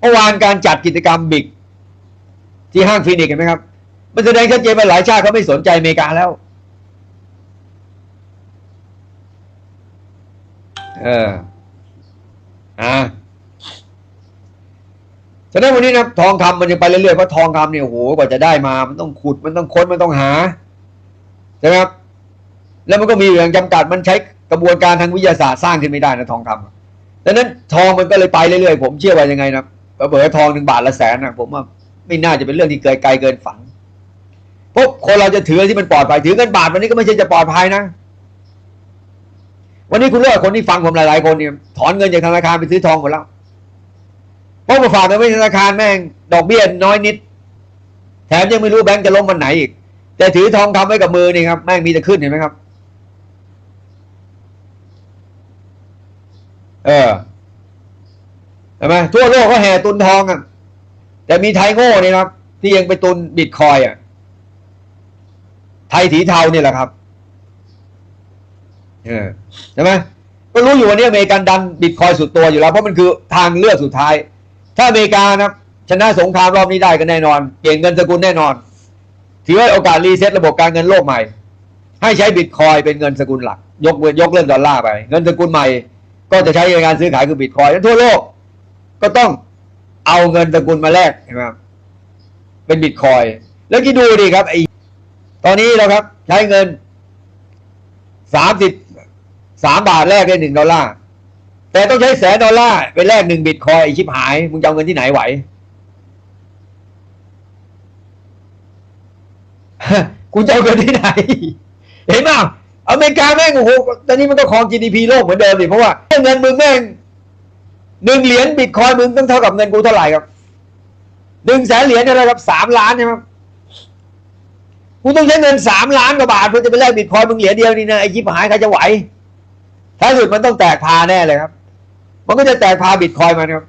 เมื่อวานการจัดกิจกรรมบิ๊กที่ห้างฟินิกส์เห็นไหมครับ มันแสดงชัดเจนว่าหลายชาติเขาไม่สนใจอเมริกาแล้ว เออ อ่าฉะนั้นวันนี้นะทองคำมันยังไปเรื่อยๆเพราะทองคำเนี่ยโอ้โหกว่าจะได้มา มันต้องขุดมันต้องค้นมันต้องหาใช่ไหมครับแล้วมันก็มีอย่างจำกัดมันใช้กระบวนการทางวิทยาศาสตร์สร้างขึ้นไม่ได้นะทองคำอะดังนั้นทองมันก็เลยไปเรื่อยๆผมเชื่อว่ายังไงนะ เผื่อๆทองหนึ่งบาทละแสนนะผมว่าไม่น่าจะเป็นเรื่องที่เกินไกลเกินฝันพราะคนเราจะถือที่มันปลอดภัยถือเงินบาทวันนี้ก็ไม่ใช่จะปลอดภัยนะ วันนี้คุณเลือกคนที่ฟังผมหลายๆคนเนี่ยถอนเงินจากธนาคารไปซื้อทองหมดแล้วเพราะมาฝากเงินไว้ธนาคารแม่ง ดอกเบี้ยน้อยนิด แถมยังไม่รู้แบงก์จะล้มวันไหนอีก แต่ถือทองคำไว้กับมือนี่ครับแม่งมีแต่ขึ้นเห็นไหมครับ เออ เห็นไหมทั่วโลกก็แห่ตุนทองอะแต่มีไทยโง่นี่ครับ ที่ยังไปตุนบิตคอยอะ ไทยถีเทาเนี่ยแหละครับเใช่ไหมก็รู้อยู่วันนี้อเมริกันดันบิตคอยสุดตัวอยู่แล้ว เพราะมันคือทางเลือกสุดท้าย ถ้าอเมริกานะชนะสงครามรอบนี้ได้ก็แน่นอนเปลี่ยนเงินสกุลแน่นอน ถือว่าโอกาสรีเซ็ตระบบการเงินโลกใหม่ ให้ใช้บิตคอยเป็นเงินสกุลหลัก ยกเว้นยกเลิกดอลลาร์ไป เงินสกุลใหม่ ก็จะใช้ในการซื้อขายคือบิตคอยทั่วโลก ก็ต้องเอาเงินสกุลมาแลกใช่ไหมครับเป็นบิตคอยแล้วคิดดูดิครับไอตอนนี้เราครับ ใช้เงินสามสิบสามบาทแลกได้หนึ่งดอลลาร์แต่ต้องใช้แสนดอลลาร์ไปแลกหนึ่งบิตคอยน์ไอ้ชิบหายมึงจะเอาเงินที่ไหนไหวกูจะเอาเงินที่ไหน เห็นไหมอเมริกาแม่งโอ้โหตอนนี้มันก็ครอง GDP โลกเหมือนเดิมดิเพราะว่าเงินมึงแม่ง หนึ่งเหรียญบิตคอยมึงต้องเท่ากับเงินกูเท่าไหร่ครับหนึ่งแสนเหรียญอะไรครับสามล้านใช่ไหมกูต้องใช้เงินสามล้านกว่าบาทเพื่อจะไปแลกบิตคอยมึงเหรียญเดียวนี่นะไอ้ชิบหายใครจะไหวท้ายสุดมันต้องแตกพาแน่เลยครับ มันก็จะแตกพาบิตคอยมันครับ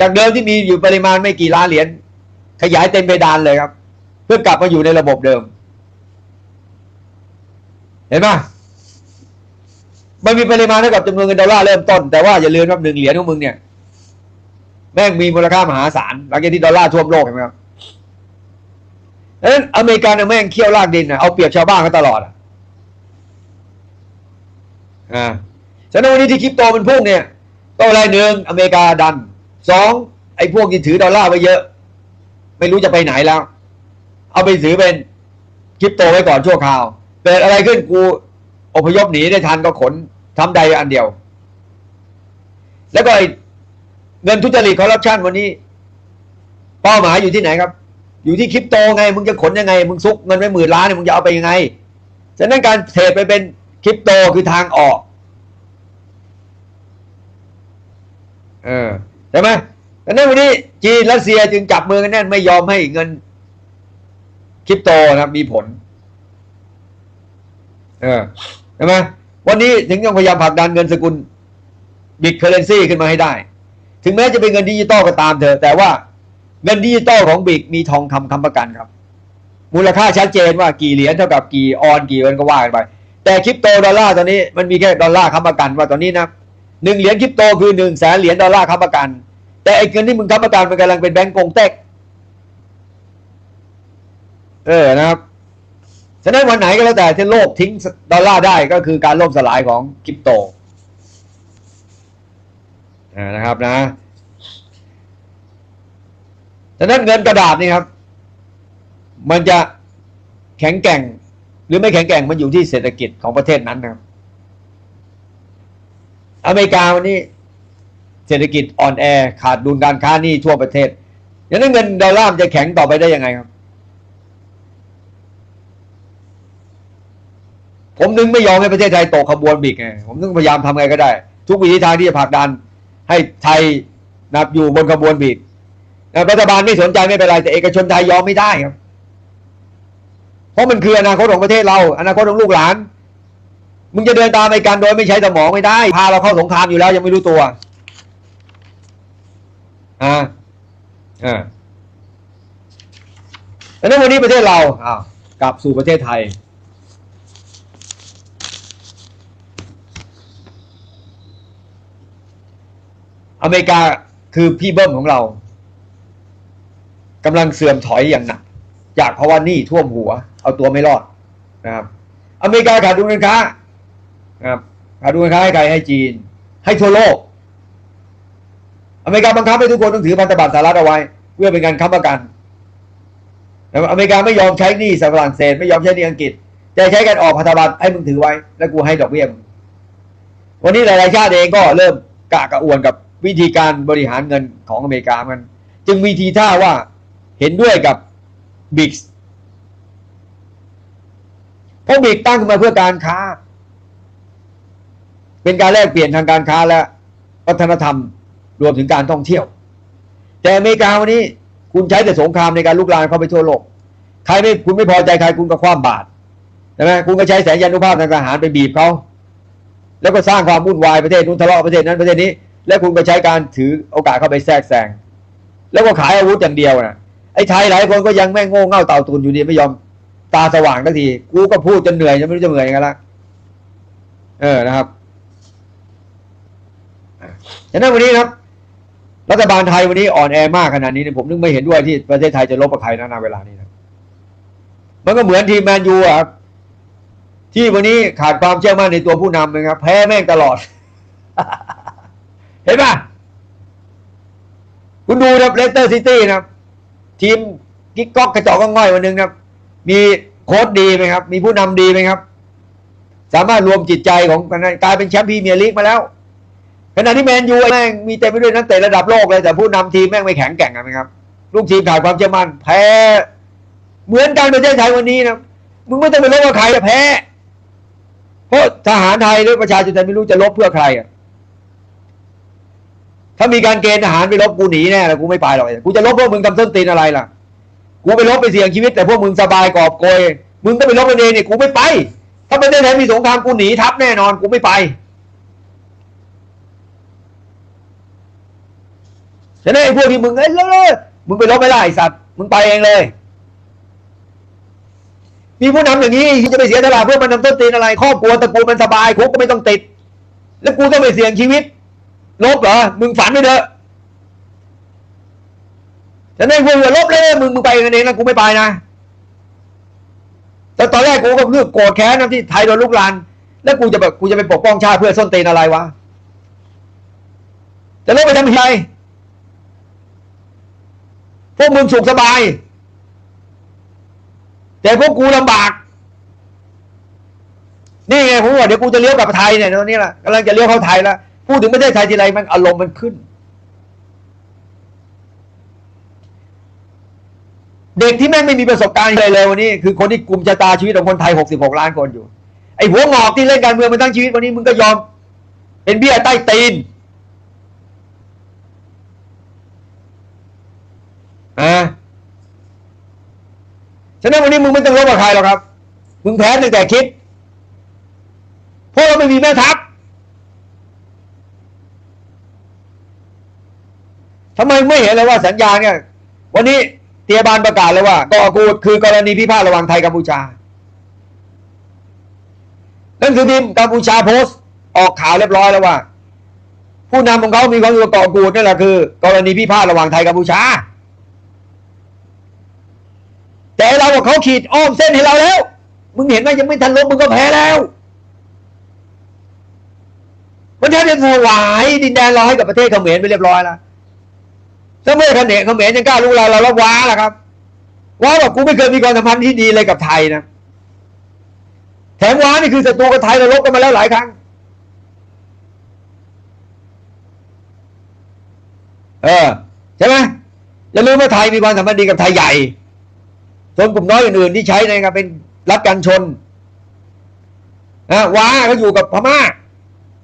จากเดิมที่มีอยู่ปริมาณไม่กี่ล้านเหรียญขยายเต็มเพดานเลยครับ เพื่อกลับมาอยู่ในระบบเดิม เห็นไหม มันมีปริมาณเท่ากับจำนวนเงินดอลลาร์เริ่มต้น แต่ว่าอย่าลืมครับหนึ่งเหรียญของมึงเนี่ย แม่งมีมูลค่ามหาศาลหลังจากที่ดอลลาร์ท่วมโลกเห็นไหมครับดังนั้นอเมริกันแม่งเคี่ยวลากดินนะเอาเปรียบชาวบ้านเขาตลอดอะอ่าฉะนั้นวันนี้ที่คริปโตมันพุ่งเนี่ยก็อะไรหนึ่งอเมริกาดันสองไอ้พวกที่ถือดอลลาร์ไว้เยอะ ไม่รู้จะไปไหนแล้ว เอาไปถือเป็นคริปโตไว้ก่อนชั่วคราวเกิดอะไรขึ้นกูอพยพหนีได้ทันก็ขน ทำใดอันเดียว แล้วก็ไอ้เงินทุจริตคอร์รัปชันวันนี้ เป้าหมายอยู่ที่ไหนครับ อยู่ที่คริปโตไง มึงจะขนยังไง มึงซุกเงินไว้หมื่นล้านเนี่ยมึงจะเอาไปยังไง ฉะนั้นการเทรดไปเป็นคริปโตคือทางออก เออใช่ไหมดังนั้นวันนี้จีนรัสเซียจึงจับมือกันแน่นไม่ยอมให้เงินคริปโตนะครับมีผล เออใช่ไหม วันนี้ถึงต้องพยายามผลักดันเงินสกุลบิตเคอเรนซีขึ้นมาให้ได้ ถึงแม้จะเป็นเงินดิจิตอลก็ตามเถอะแต่ว่าเงินดิจิตอลของบิตมีทองคำคำประกันครับ มูลค่าชัดเจนว่ากี่เหรียญเท่ากับกี่ออนกี่วันก็ว่ากันไป แต่คริปโตดอลลาร์ตอนนี้มันมีแค่ดอลลาร์ค้ำประกันว่าตอนนี้นะหนึ่งเหรียญคริปโตคือหนึ่งแสนเหรียญดอลลาร์ค้ำประกัน แต่ไอ้เงินที่มึงค้ำประกันมันกำลังเป็นแบงก์กงเต็กเออนะครับ ฉะนั้นวันไหนก็แล้วแต่ที่โลกทิ้งดอลลาร์ได้ก็คือการล่มสลายของคริปโตนะครับนะฉะนั้นเงินกระดาษนี่ครับ มันจะแข็งแกร่ง หรือไม่แข็งแกร่งมันอยู่ที่เศรษฐกิจของประเทศนั้นนะครับ อเมริกาวันนี้เศรษฐกิจอ่อนแอขาดดุลการค้านี้ทั่วประเทศย่างนั้นเงินดอลลาร์จะแข็งต่อไปได้ยังไงครับ ผมนึงไม่ยอมให้ประเทศไทยตกขบวนบิกไงผมต้องพยายามทำไงก็ได้ ทุกวิธีทางที่จะผลักดัน ให้ไทยนับอยู่บนขบวนบิกรัฐบาลไม่สนใจไม่เป็นไรแต่เอกชนไทยยอมไม่ได้ครับ เพราะมันคืออนาคตของประเทศเรา อนาคตของลูกหลานมึงจะเดินตามไอ้การโดยไม่ใช้สมองไม่ได้ พาเราเข้าสงครามอยู่แล้ว ยังไม่รู้ตัวอ่าอ่าดังนั้นวันนี้ประเทศเราอ้าวกลับสู่ประเทศไทย อเมริกาคือพี่เบิ้มของเรากำลังเสื่อมถอยอย่างหนักจากภาะวะหนี้ท่วมหัว เอาตัวไม่รอดนะครับ อเมริกาขาดดุลการค้านะครับขาดดุลการค้าให้ใครให้จีน ให้ทั่วโลก อเมริกาบังคับให้ทุกคนต้องถือพันธบัตรสหรัฐเอาไว้ เพื่อเป็นการค้ำประกันอเมริกาไม่ยอมใช้หนี้ฝรั่งเศสไม่ยอมใช้หนี้อังกฤษจะใช้การออกพันธบัตรให้มึงถือไว้ แล้วกูให้ดอกเบี้ยมึงวันนี้หลายๆชาติเองก็เริ่มกะกระอ่วนกับ วิธีการบริหารเงินของอเมริกามัน จึงมีทีท่าว่าเห็นด้วยกับบิ๊กเพราะบิ๊กตั้งมาเพื่อการค้า เป็นการแลกเปลี่ยนทางการค้าและวัฒนธรรมรวมถึงการท่องเที่ยว แต่อเมริกาวันนี้คุณใช้แต่สงครามในการลุกลามเข้าไปทั่วโลก ใครไม่คุณไม่พอใจใครคุณก็คว้าบาตรใช่ไหมคุณก็ใช้แสนยานุภาพทางทหารไปบีบเขา แล้วก็สร้างความวุ่นวายประเทศนู้นทะเลาะประเทศนั้นประเทศนี้ แล้วคุณก็ใช้การถือโอกาสเข้าไปแทรกแซงแล้วก็ขายอาวุธอย่างเดียวนะไอ้ไทยหลายคนก็ยังแม่งโง่เง่าเต่าตุนอยู่ดีไม่ยอมตาสว่างทันทีกูก็พูดจนเหนื่อยจะไม่รู้จะเหนื่อยยังไงละเออนะครับฉะนั้นวันนี้ครับ รัฐบาลไทยวันนี้อ่อนแอมากขนาดนี้เนี่ยผมนึกไม่เห็นด้วยที่ประเทศไทยจะลบกับใครนะณเวลานี้นะมันก็เหมือนทีมแมนยูอะครับที่วันนี้ขาดความเชื่อมั่นในตัวผู้นำนะครับแพ้แม่งตลอด เห็นปะคุณดูนะเลสเตอร์ซิตี้นะทีมกิ๊กก๊อกกระจอกก็ง่อยวันหนึ่งนะมีโค้ชดีไหมครับ มีผู้นำดีไหมครับ สามารถรวมจิตใจของกันกลายเป็นแชมป์พรีเมียร์ลีกมาแล้วขณะที่แมนยูแม่งมีเต็มไปด้วยนักเตะระดับโลกเลย แต่ผู้นำทีมแม่งไม่แข็งแกร่งอะครับ ลูกทีมขาดความเชื่อมั่นแพ้ เหมือนกันประเทศไทยวันนี้นะมึงไม่ต้องไปลบกับใครจะแพ้เพราะทหารไทยหรือประชาชนไทยไม่รู้จะลบเพื่อใครอะ ถ้ามีการเกณฑ์ทหารไปลบกูหนีแน่ลยกูไม่ไปหรอกกูจะลบพวกมึงทำส้นตีนอะไรล่ะ กูไปลบไปเสี่ยงชีวิต แต่พวกมึงสบายกอบโกยมึงก็ไปลบกันเองเนี่ยกูไม่ไป ถ้าประเทศไทยมีสงครามกูหนีทับแน่นอนกูไม่ไปฉะนั้นไอ้พวกที่มึงเอ้ยเลิกมึงไปลบไม่ได้สัตว์มึงไปเองเลย มีผู้นำอย่างนี้ที่จะไปเสียตลาดเพื่อมันทำต้นตีนอะไรครอบครัวตระกูลมันสบายคุกก็ไม่ต้องติด แล้วกูต้องไปเสี่ยงชีวิต ลบเหรอ มึงฝันไปเถอะฉะนั้นพวกอย่าลบเลย มึงมึงไปกันเองนะกูไม่ไปนะแต่ตอนแรกกูก็เลือกโกรธแค้นนะที่ไทยโดนลุกลาน แล้วกูจะแบบกูจะไปปกป้องชาติเพื่อส้นเตีนอะไรวะจะลบไปทำไมพวกมึงสุขสบาย แต่พวกกูลำบาก นี่ไงผมบอกเดี๋ยวกูจะเลี้ยวกลับไทยเนี่ยตอนนี้แหละกำลังจะเลี้ยวเข้าไทยแล้ว พูดถึงประเทศไทยทีไรมันอารมณ์มันขึ้น เด็กที่แม่งไม่มีประสบการณ์อะไรเลยวันนี้ คือคนที่กลุ่มชะตาชีวิตของคนไทยหกสิบหกล้านคนอยู่ ไอ้หัวงอกที่เล่นการเมืองมาทั้งชีวิตวันนี้มึงก็ยอม เป็นเบี้ยใต้ตีนอ่าฉะนั้นวันนี้มึงไม่ต้องรบกับใครหรอกครับ มึงแพ้ตั้งแต่คิด เพราะเราไม่มีแม่ทัพ ทำไมไม่เห็นเลยว่าสัญญาเนี่ย วันนี้เตียบานประกาศเลยว่าก่อกูดคือกรณีพิพาทระหว่างไทยกัมพูชานั่นคือทีมกัมพูชาโพสต์ ออกข่าวเรียบร้อยแล้วว่า ผู้นำของเขามีความรู้ก่อกูดนี่แหละคือ กรณีพิพาทระหว่างไทยกัมพูชา แต่เราบอกเขาขีดอ้อมเส้นให้เราแล้ว มึงเห็นไหมยังไม่ทันลบมึงก็แพ้แล้วมันแทบจะถวายดินแดนเราให้กับประเทศเขมรไปเรียบร้อยแล้ว ถ้าเมื่อเขมรเขมรยังกล้าลุกเราเราแล้วว้าล่ะครับ ว้าบอกกูไม่เคยมีความสัมพันธ์ที่ดีเลยกับไทยนะแถมว้านี่คือศัตรูกับไทยเราลบกันมาแล้วหลายครั้ง เออใช่ไหมอย่าลืมว่าไทยมีความสัมพันธ์ดีกับไทยใหญ่ส่วนกลุ่มน้อยอื่นๆที่ใช้ในการเป็นรัฐการชนนะว้าเขาอยู่กับพม่า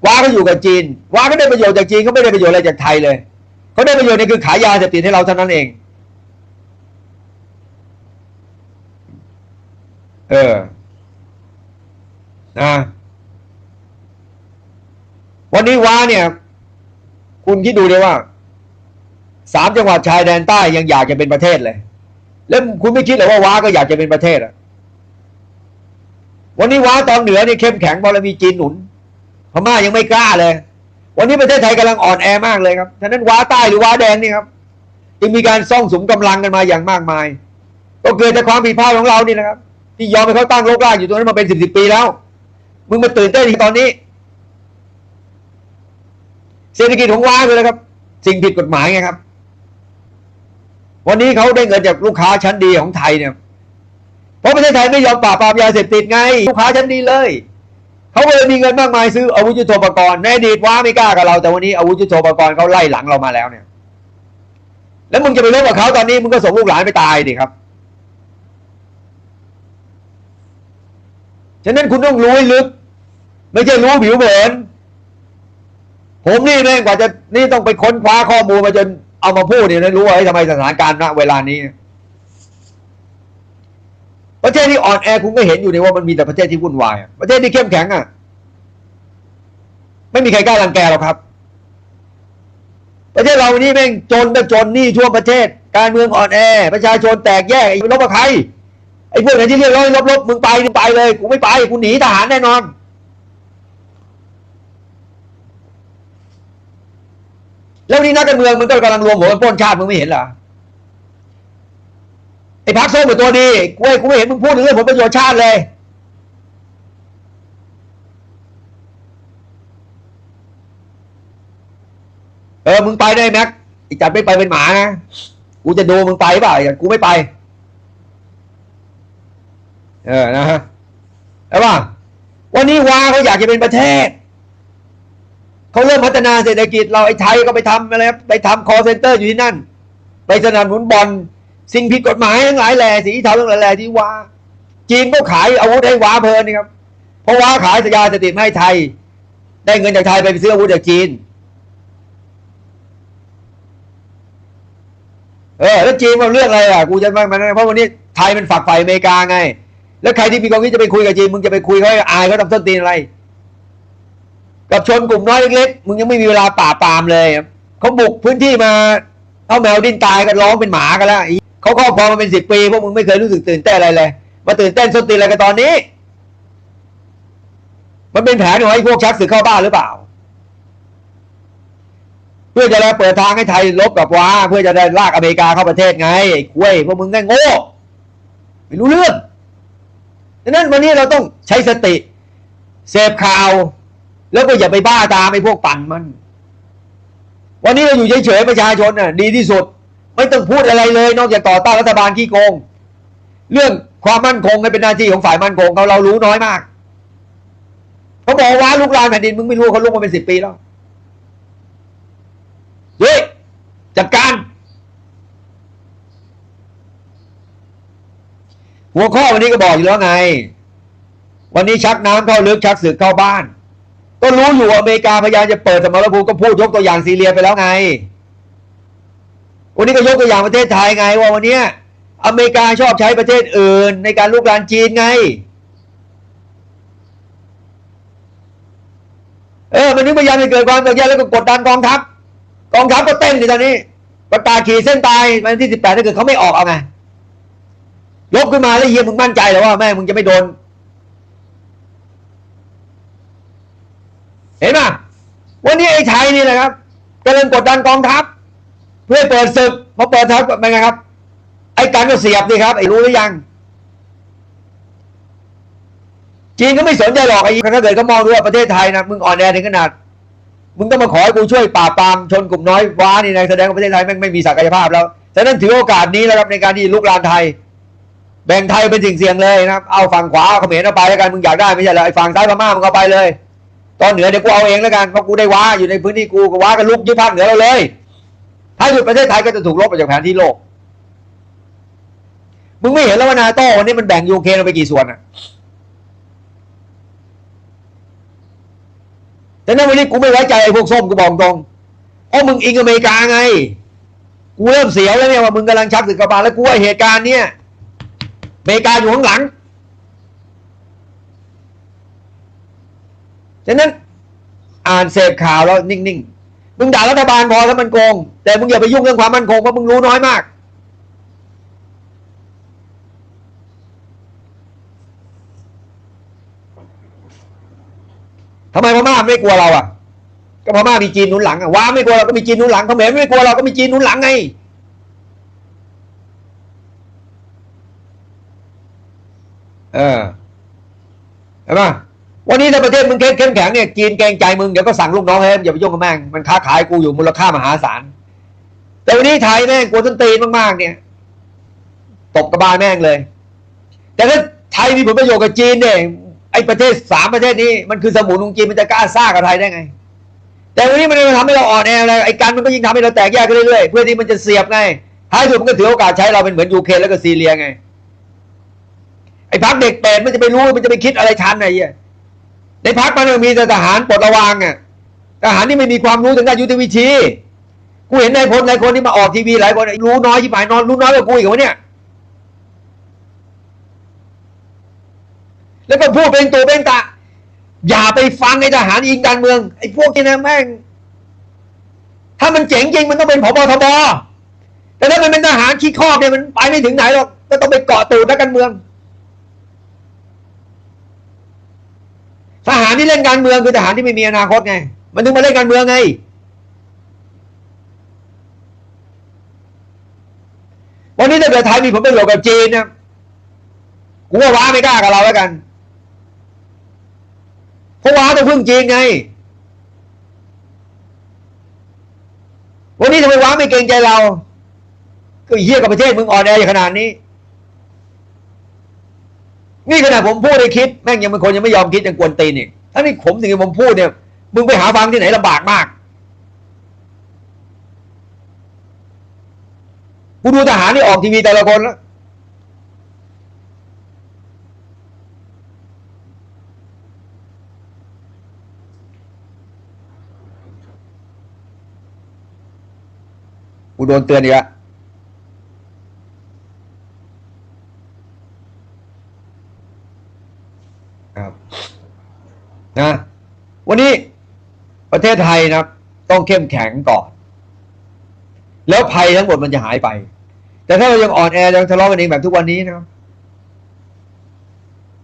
ว้าเขาอยู่กับจีน ว้าเขาได้ประโยชน์จากจีนเขาไม่ได้ประโยชน์อะไรจากไทยเลย เขาได้ประโยชน์นี่คือขายยาเสพติดให้เราเท่านั้นเอง เออนะวันนี้ว้าเนี่ย คุณคิดดูเลยว่าสามจังหวัดชายแดนใต้ยังอยากจะเป็นประเทศเลย แล้วคุณไม่คิดเหรอว่าว้าก็อยากจะเป็นประเทศอะ วันนี้ว้าตอนเหนือนี่เข้มแข็งเพราะเรามีจีนหนุนพม่ายังไม่กล้าเลย วันนี้ประเทศไทยกำลังอ่อนแอมากเลยครับฉะนั้นว้าใต้หรือว้าแดงนี่ครับจึงมีการซ่องสมกำลังกันมาอย่างมากมาย ก็เกิดจากความผิดพลาดของเรานี่นะครับ ที่ยอมให้เขาตั้งโลกลางอยู่ตรงนั้นมาเป็นสิบสิบปีแล้ว มึงมาตื่นเต้นอีกตอนนี้ เศรษฐกิจของว้าเลยนะครับ สิ่งผิดกฎหมายไงครับ วันนี้เขาได้เงินจากลูกค้าชั้นดีของไทยเนี่ย เพราะประเทศไทยไม่ยอมปราบปรามยาเสพติดไง ลูกค้าชั้นดีเลย เขาก็เลยมีเงินมากมายซื้ออาวุธยุทโธปกรณ์ในอดีตว้าไม่กล้ากับเรา แต่วันนี้อาวุธยุทโธปกรณ์เขาไล่หลังเรามาแล้วเนี่ย แล้วมึงจะไปเล่นกับเขาตอนนี้มึงก็ส่งลูกหลานไปตายดิครับฉะนั้นคุณต้องรู้ให้ลึก ไม่ใช่รู้ผิวเผินผมนี่แม่งกว่าจะนี่ต้องไปค้นคว้าข้อมูลมาจนเอามาพูดเนี่ยนะรู้ว่าทำไมสถานการณ์ณเวลานี้ ประเทศที่อ่อนแอคุณก็เห็นอยู่ในว่ามันมีแต่ประเทศที่วุ่นวายประเทศที่เข้มแข็งอะ ไม่มีใครกล้ารังแกหรอกครับ ประเทศเรานี่แม่งจนก็จนนี่ทั่วประเทศ การเมืองอ่อนแอ ประชาชนแตกแยกไอ้ลบกับใครไอ้พวกไหนที่เรียกร้องให้ลบๆมึงไปมึงไปเลยกูไม่ไปกูหนีทหารแน่นอนแล้วนนี้นักการเมืองมันก็กำลังรวมหัวกันป้นชาติมึงไม่เห็นเหรอ อ้พักส้มเป็นตัวดีกูไม่กูไม่เห็นมึงพูดถึงเรื่องผลประโยชน์ชาติเลยเออมึงไปได้แม็กอ้จัดไม่ไปเป็นหมานะกูจะดูมึงไปเปล่าอย่างกูไม่ไป เออนะฮะแต่ว่าวันนี้วาเขาอยากจะเป็นประเทศเขาเริ่มพัฒนาเศรษฐกิจเราไอ้ไทยก็ไปทำอะไรครับไปทำคอเซ็นเตอร์อยู่ที่นั่น ไปสนับสนุนบอล สิ่งผิดกฎหมายทั้งหลายแหล่สีเทาทั้งหลายแหล่ที่วาจีนก็ขายอาวุธให้ว้าเพลินนี่ครับเพราะวาขายสยาเสพติดให้ไทย ได้เงินจากไทยไปซื้ออาวุธจากจีน เออแล้วจีนมันเรื่องอะไรอะกูจะมามันเพราะวันนี้ไทยมันฝักใฝ่อเมริกาไง แล้วใครที่มีความคิดจะไปคุยกับจีนมึงจะไปคุยเขาอายเขาทำต้นตีนอะไร กับชนกลุ่มน้อยเล็กๆมึงยังไม่มีเวลาป่าปามเลยเขาบุกพื้นที่มาเอาแมวดิ้นตายกันร้องเป็นหมากันแล้วอี เขาครอบครอมาเป็นสิบปีพวกมึงไม่เคยรู้สึกตื่นเต้นอะไรเลยมาตื่นเต้นส้นตีนอะไรกันตอนนี้ มันเป็นแผนของไอ้พวกชักศึกเข้าบ้านหรือเปล่า เพื่อจะได้เปิดทางให้ไทยลบกับว้าเพื่อจะได้ลากอเมริกาเข้าประเทศไงไอ้คุยพวกมึงง่โง่ไม่รู้เรื่องดังนั้นวันนี้เราต้องใช้สติ เสพข่าว แล้วก็อย่าไปบ้าตามไอ้พวกปั่นมัน วันนี้เราอยู่เฉยๆประชาชนน่ะ ดีที่สุด ไม่ต้องพูดอะไรเลย นอกจากต่อต้านรัฐบาลขี้โกง เรื่องความมั่นคงเป็นหน้าที่ของฝ่ายมั่นคงเราเรารู้น้อยมากเขาบอกว่าลูกลานแผ่นดินมึงไม่รู้เขาลุกมาเป็นสิบปีแล้วเฮ้ยจัดการหัวข้อวันนี้ก็บอกอยู่แล้วไง วันนี้ชักน้ำเข้าลึกชักศึกเข้าบ้าน ก็รู้อยู่อเมริกาพยายามจะเปิดสมรภูมิก็พูดยกตัวอย่างซีเรียไปแล้วไง วันนี้ก็ยกตัวอย่างประเทศไทยไง ว่าวันนี้อเมริกาชอบใช้ประเทศอื่น ในการลุกรานจีนไง เออมันนึกพยายามจะเกิดความแตกแยกแล้วก็กดดันกองทัพกองทัพก็เต้นอยู่ตอนนี้ประกาศขีดเส้นตายวันที่สิบแปดถ้าเกิดเขาไม่ออกเอาไงยกขึ้นมาแล้วเฮียมึงมั่นใจเหรอว่าแม่มึงจะไม่โดน เห็นไหมวันนี้ไอ้ไทยนี่แหละครับกำลังกดดันกองทัพ พื่อเปิดศึกพอเปิดทัพเป็นไงครับ ไอ้การก็เสียบดิครับ ไอ้รู้หรือยัง จีนก็ไม่สนใจหรอกไอ้ถ้าเกิดเขามองดูว่าประเทศไทยนะมึงอ่อนแอถึงขนาด มึงต้องมาขอให้กูช่วยปราบปามชนกลุ่มน้อยว้านี่นะแสดงว่าประเทศไทยแม่งไม่มีศักยภาพแล้วฉะนั้นถือโอกาสนี้แล้วครับในการที่ลุกลานไทย แบ่งไทยเป็นสิ่งเสี่ยงเลยนะครับ เอาฝั่งขวาเขมรเอาไปแล้วกันมึงอยากได้ไม่ใช่เหรอไอ้ฝั่งซ้ายพม่ามึงเอาไปเลย ตอนเหนือเดี๋ยวกูเอาเองแล้วกันเพราะกูได้ว้าอยู่ในพื้นที่กูก็ว้ากันลุกยึดภาคเหนือเราเลย ถ้าหยุดประเทศไทยก็จะถูกลบออกจากแผนที่โลก มึงไม่เห็นแล้วว่านาโต้วันนี้มันแบ่งยูเครนออกไปกี่ส่วนอะแต่นั้นวันนี้กูไม่ไว้ใจไอ้พวกส้มกูบอกตรงเพราะมึงอิงอเมริกาไง กูเริ่มเสียวแล้วเนี่ยว่ามึงกำลังชักศึกกบาลแล้วกูว่าเหตุการณ์เนี่ยอเมริกาอยู่ข้างหลังฉะนั้นอ่านเสพข่าวแล้วนิ่งๆ มึงด่ารัฐบาลพอแล้วมันโกง แต่มึงอย่าไปยุ่งเรื่องความมั่นคงเพราะมึงรู้น้อยมากทำไมพม่าไม่กลัวเราอะ ก็พม่ามีจีนหนุนหลังอะว้าไม่กลัวเราก็มีจีนหนุนหลังเขมรไม่กลัวเราก็มีจีนหนุนหลังไงเออเห็นปะ วันนี้ถ้าประเทศมึงเข้มเข้มแข็งเนี่ยจีนเกรงใจมึงเดี๋ยวก็สั่งลูกน้องให้อย่าไปยุ่งกับแม่งมันค้าขายกูอยู่มูลค่ามหาศาลแต่วันนี้ไทยแม่งกลัวต้นตีนมากๆ เนี่ยตบกระบาลแม่งเลย แต่ถ้าไทยมีผลประโยชน์กับจีนเนี่ยไอ้ประเทศสามประเทศนี้มันคือสมุนของจีนมันจะกล้าซ่ากับไทยได้ไง แต่วันนี้มันทำให้เราอ่อนแออะไรไอ้การมันก็ยิ่งทำให้เราแตกแยกกันเรื่อยๆเพื่อที่มันจะเสียบไงท้ายสุดมันก็ถือโอกาสใช้เราเป็นเหมือนยูเครนแล้วก็ซีเรียไงไอ้พักเด็กแปดมันจะไปรู้มันจะไปคิดอะไรทันไอ้เหี้ย ในพักมันมีแต่ทหารปลดระวางอะทหารที่ไม่มีความรู้ทางด้านยุทธวิธีกูเห็นนายพลหลายคนที่มาออกทีวีหลายคนรู้น้อยที่หมายนอนรู้น้อยกว่ากูอีกวะเนี่ย แล้วก็พูดเป็นตัวเป็นตาอย่าไปฟังไอ้ทหารยิงการเมืองไอ้พวกนี้นะแม่ง ถ้ามันเจ๋งจริงมันต้องเป็นผบทบแต่ถ้ามันเป็นทหารขี้ข้อเนี่ยมันไปไม่ถึงไหนหรอกก็ต้องไปเกาะตูดนักการเมือง ที่เล่นการเมืองคือทหารที่ไม่มีอนาคตไง มันถึงมาเล่นการเมืองไง วันนี้ถ้าเกิดไทยมีผลประโยชน์กับจีนนะกูว่าว้าไม่กล้ากับเราแล้วกัน เพราะว้าต้องพึ่งจีนไง วันนี้ทำไมว้าไม่เกรงใจเรา ก็เฮี้ยกับประเทศมึงอ่อนแออย่างขนาดนี้นี่ขนาดผมพูดให้คิด แม่งยังเป็นคนยังไม่ยอมคิดยังกวนตีนอีก ถ้านี่ผมสิ่งที่ผมพูดเนี่ย มึงไปหาฟังที่ไหนลำบากมาก กูดูทหารนี่ออกทีวีแต่ละคนแล้วกูโดนเตือนอีกแล้วครับ นะวันนี้ประเทศไทยนะต้องเข้มแข็งก่อน แล้วภัยทั้งหมดมันจะหายไป แต่ถ้าเรายังอ่อนแอยังทะเลาะกันเองแบบทุกวันนี้นะครับ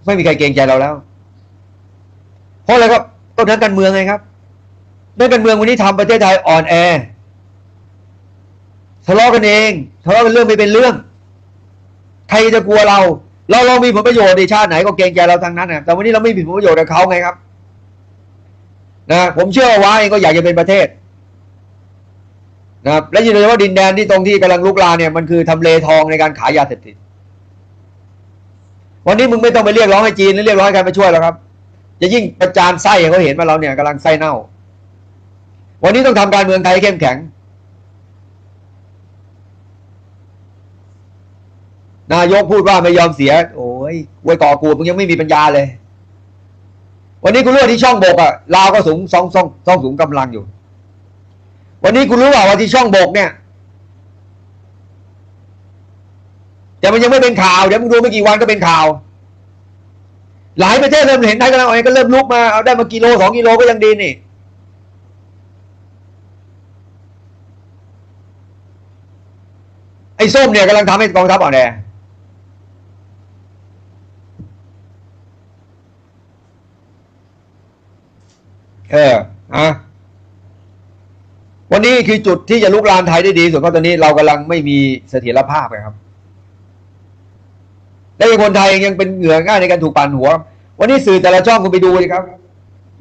ไม่มีใครเกรงใจเราแล้ว เพราะอะไรครับก็นักการเมืองไงครับนักการเมืองวันนี้ทำประเทศไทยอ่อนแอทะเลาะกันเองทะเลาะกันเรื่องไม่เป็นเรื่อง ใครจะกลัวเรา เราเรามีผลประโยชน์ในชาติไหนก็เกรงใจเราทั้งนั้นนะแต่วันนี้เราไม่มีผลประโยชน์กับเขาไงครับ นะผมเชื่อว่าว้าเองก็อยากจะเป็นประเทศนะครับและยิ่งโดยเฉพาะดินแดนที่ตรงที่กำลังลุกลามเนี่ยมันคือทำเลทองในการขายยาเสพติดวันนี้มึงไม่ต้องไปเรียกร้องให้จีนหรือเรียกร้องให้ใครมาช่วยแล้วครับ จะยิ่งประจานไส้เขาเห็นว่าเราเนี่ยกำลังไส้เน่า วันนี้ต้องทำการเมืองไทยเข้มแข็งนายกพูดว่าไม่ยอมเสีย โอ้ยไว้ก่อกูมึงยังไม่มีปัญญาเลย วันนี้กูรู้ว่าที่ช่องบกอะลาวก็สูงสองสองสองสูงกำลังอยู่ วันนี้กูรู้ว่าว่าที่ช่องบกเนี่ย แต่มันยังไม่เป็นข่าวเดี๋ยวมึงดูไม่กี่วันก็เป็นข่าว หลายประเทศเริ่มเห็นไทยกำลังอ่อนแอก็เริ่มลุกมาเอาได้มากิโลสองกิโลก็ยังดีนี่ไอ้ส้มเนี่ยกำลังทำให้กองทัพอ่อนแอ เอออะวันนี้คือจุดที่จะลุกลามไทยได้ดีที่สุดเพราะตอนนี้เรากำลังไม่มีเสถียรภาพครับ และคนไทยยังเป็นเหงื่อง่ายในการถูกปั่นหัว วันนี้สื่อแต่ละช่องคุณไปดูเลยครับ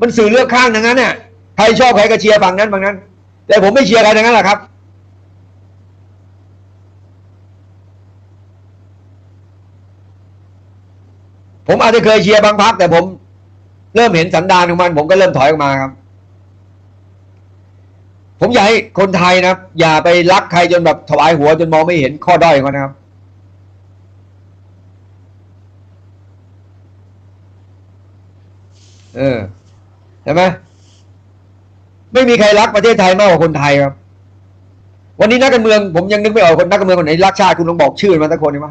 มันสื่อเลือกข้างทั้งนั้นเนี่ยใครชอบใครก็เชียร์ฝั่งนั้นฝั่งนั้น แต่ผมไม่เชียร์ใครทั้งนั้นแหละครับผมอาจจะเคยเชียร์บางพักแต่ผม เริ่มเห็นสันดานของมัน ผมก็เริ่มถอยออกมาครับ ผมอยากให้คนไทยนะครับ อย่าไปรักใครจนแบบถวายหัวจนมองไม่เห็นข้อด้อยของนะครับ เออใช่ไหมไม่มีใครรักประเทศไทยมากกว่าคนไทยครับ วันนี้นักการเมืองผมยังนึกไม่ออกคนนักการเมืองคนไหนรักชาติคุณลองบอกชื่อมาสักคนได้ไหม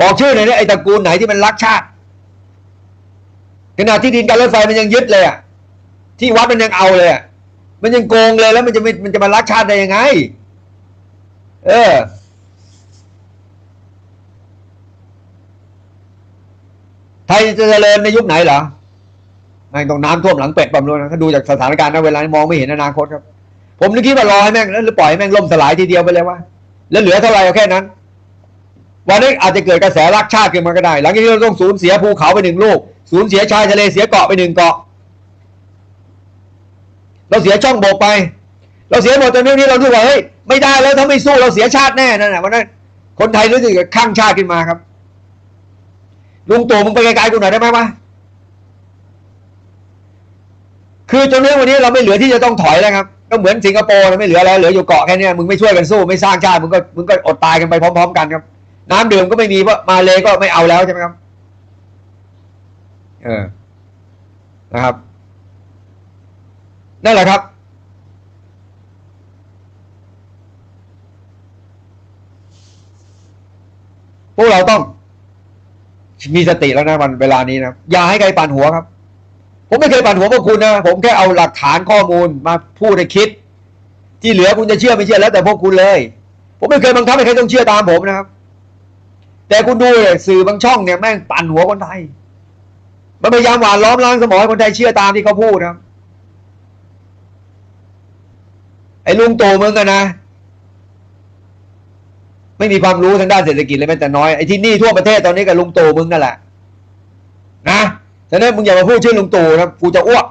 บอกชื่อหน่อยนะไอ้ตระกูลไหนที่มันรักชาติ ขณะที่ดินการรถไฟมันยังยึดเลยอะที่วัดมันยังเอาเลยอะมันยังโกงเลยแล้วมันจะมันจะมารักชาติได้ยังไง เออไทยจะเจริญในยุคไหนเหรอแม่งต้องน้ำท่วมหลังเป็ดปั๊มด้วยนะถ้าดูจากสถานการณ์นเวลานี้มองไม่เห็นอนาคตครับ ผมนึกคิดว่ารอให้แม่งแล้วหรือปล่อยให้แม่งล่มสลายทีเดียวไปเลยวะแล้วเหลือเท่าไหร่เอาแค่นั้น วันนี้อาจจะเกิดกระแสรักชาติขึ้นมาก็ได้ หลังจากนี้เราต้องสูญเสียภูเขาไปหนึ่งลูก สูญเสียชายทะเลเสียเกาะไปหนึ่งเกาะ เราเสียช่องโบกไป เราเสียหมดตอนนี้เราดูว่าเฮ้ยไม่ได้แล้วถ้าไม่สู้เราเสียชาติแน่นั่นแหละวันนั้นคนไทยรู้สึกข้างชาติขึ้นมาครับ ลุงตู่มึงไปไกลๆกูหน่อยได้ไหมวะคือจนเรื่องวันนี้เราไม่เหลือที่จะต้องถอยแล้วครับก็เหมือนสิงคโปร์นะไม่เหลือแล้วเหลืออยู่เกาะแค่นี้มึงไม่ช่วยกันสู้ไม่สร้างชาติมึงก็มึงก็อดตายกันไปพร้อม ๆ กันครับ น้ำดื่มก็ไม่มีเพราะมาเลยก็ไม่เอาแล้วใช่ไหมครับ เออ นะครับ นั่นแหละครับ พวกเราต้อง มีสติแล้วนะวันเวลานี้นะอย่าให้ใครปั่นหัวครับ ผมไม่เคยปั่นหัวพวกคุณนะผมแค่เอาหลักฐานข้อมูลมาพูดให้คิด ที่เหลือคุณจะเชื่อไม่เชื่อแล้วแต่พวกคุณเลย ผมไม่เคยบังคับให้ใครต้องเชื่อตามผมนะครับ แต่คุณดูเลยสื่อบางช่องเนี่ยแม่งปั่นหัวคนไทย มันพยายามหวานล้อมล้างสมองคนไทยเชื่อตามที่เขาพูดครับ ไอ้ลุงโตู่มึงกันนะ ไม่มีความรู้ทางด้านเศรษฐกิจเลยแม้แต่น้อยไอ้ที่นี่ทั่วประเทศตอนนี้กับลุงโตมึงนั่นแหละนะฉะนั้นมึงอย่ามาพูดชื่อลุงตู่นะกูจะอ้วก